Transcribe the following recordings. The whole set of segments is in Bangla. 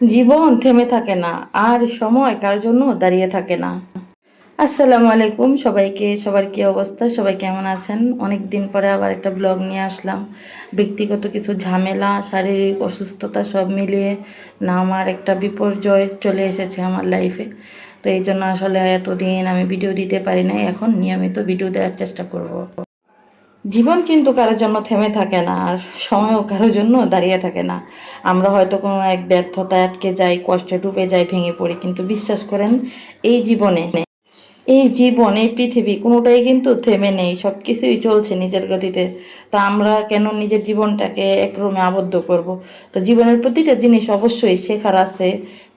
জীবন থেমে থাকে না, আর সময় কার জন্য দাঁড়িয়ে থাকে না। আসসালামু আলাইকুম সবাইকে, সবার কি অবস্থা? সবাই কেমন আছেন? অনেক দিন পরে আবার একটা ব্লগ নিয়ে আসলাম। ব্যক্তিগত কিছু ঝামেলা, শারীরিক অসুস্থতা সব মিলিয়ে না আমার একটা বিপর্যয় চলে এসেছে আমার লাইফে তো এই জন্য আসলে এতদিন আমি ভিডিও দিতে পারি নাই, এখন নিয়মিত ভিডিও দেওয়ার চেষ্টা করব। জীবন কিন্তু কারোর জন্য থেমে থাকে না, আর সময়ও কারোর জন্য দাঁড়িয়ে থাকে না। আমরা হয়তো কোনো এক ব্যর্থতায় আটকে যাই, কষ্টে ডুবে যাই, ভেঙে পড়ি, কিন্তু বিশ্বাস করেন, এই জীবনে, এই জীবন এই পৃথিবী কোনোটাই কিন্তু থেমে নেই সব কিছুই চলছে নিজের গতিতে। তা আমরা কেন নিজের জীবনটাকে একরমে আবদ্ধ করব? তো জীবনের প্রতিটা জিনিস অবশ্যই শেখার আছে,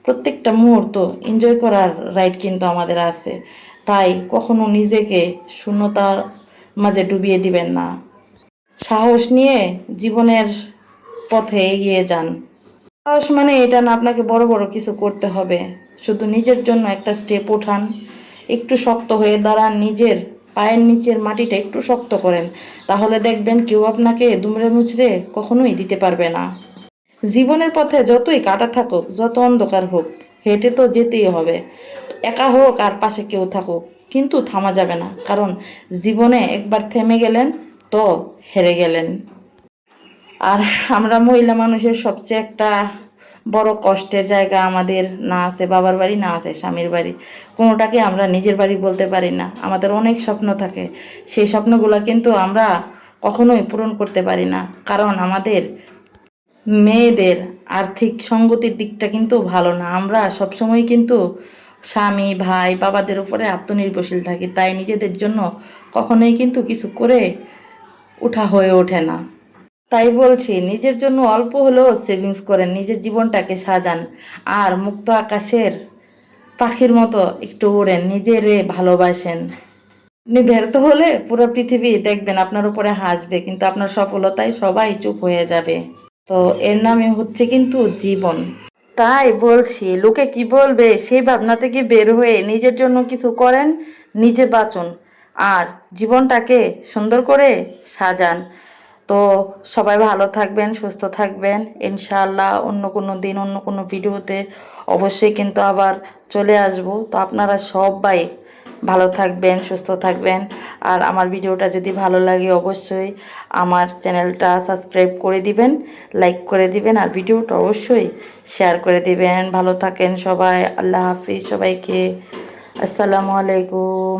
প্রত্যেকটা মুহূর্ত এনজয় করার রাইট কিন্তু আমাদের আছে। তাই কখনো নিজেকে শূন্যতার মাঝে ডুবিয়ে দিবেন না। সাহস নিয়ে জীবনের পথে এগিয়ে যান। সাহস মানে এটা না, আপনাকে বড় বড় কিছু করতে হবে। শুধু নিজের জন্য একটা স্টেপ ওঠান একটু শক্ত হয়ে দাঁড়ান, নিজের পায়ের নিচের মাটিটা একটু শক্ত করেন। তাহলে দেখবেন কেউ আপনাকে দুমড়ে মুচড়ে কখনোই দিতে পারবে না। জীবনের পথে যতই কাটা থাকুক, যত অন্ধকার হোক, হেঁটে তো যেতেই হবে। একা হোক আর পাশে কেউ থাকুক। কিন্তু থামা যাবে না, কারণ জীবনে একবার থেমে গেলেন তো হেরে গেলেন। আর আমরা মহিলা মানুষের সবচেয়ে একটা বড় কষ্টের জায়গা আমাদের না আছে, বাবার বাড়ি না আছে, স্বামীর বাড়ি। কোনোটাকে আমরা নিজের বাড়ি বলতে পারি না। আমাদের অনেক স্বপ্ন থাকে। সেই স্বপ্নগুলো কিন্তু আমরা কখনোই পূরণ করতে পারি না। কারণ আমাদের মেয়েদের আর্থিক সঙ্গতির দিকটা কিন্তু ভালো না। আমরা সবসময় কিন্তু স্বামী, ভাই, বাবাদের উপরে আত্মনির্ভরশীল থাকি, তাই নিজেদের জন্য কখনোই কিন্তু কিছু করে ওঠা হয়ে ওঠে না। তাই বলছি, নিজের জন্য অল্প হলেও সেভিংস করেন, নিজের জীবনটাকে সাজান, আর মুক্ত আকাশের পাখির মতো একটু ওড়েন নিজেরে ভালোবাসেন। আপনি ব্যর্থ হলে পুরো পৃথিবী দেখবেন, আপনার উপরে হাসবে, কিন্তু আপনার সফলতায় সবাই চুপ হয়ে যাবে। তো এর নামে হচ্ছে কিন্তু জীবন। তাই বলছি, লোকে কি বলবে? সেই ভাবনা থেকে বের হয়ে নিজের জন্য কিছু করেন, নিজে বাঁচুন। আর জীবনটাকে সুন্দর করে সাজান। তো সবাই ভালো থাকবেন, সুস্থ থাকবেন। ইনশাআল্লাহ অন্য কোনো দিন, অন্য কোনো ভিডিওতে অবশ্যই কিন্তু আবার চলে আসব। তো আপনারা সবাই ভালো থাকবেন, সুস্থ থাকবেন। আর আমার ভিডিওটা যদি ভালো লাগে অবশ্যই আমার চ্যানেলটা সাবস্ক্রাইব করে দিবেন, লাইক করে দিবেন আর ভিডিওটা অবশ্যই শেয়ার করে দিবেন। ভালো থাকেন সবাই, আল্লাহ হাফিজ সবাইকে। আসসালামু আলাইকুম।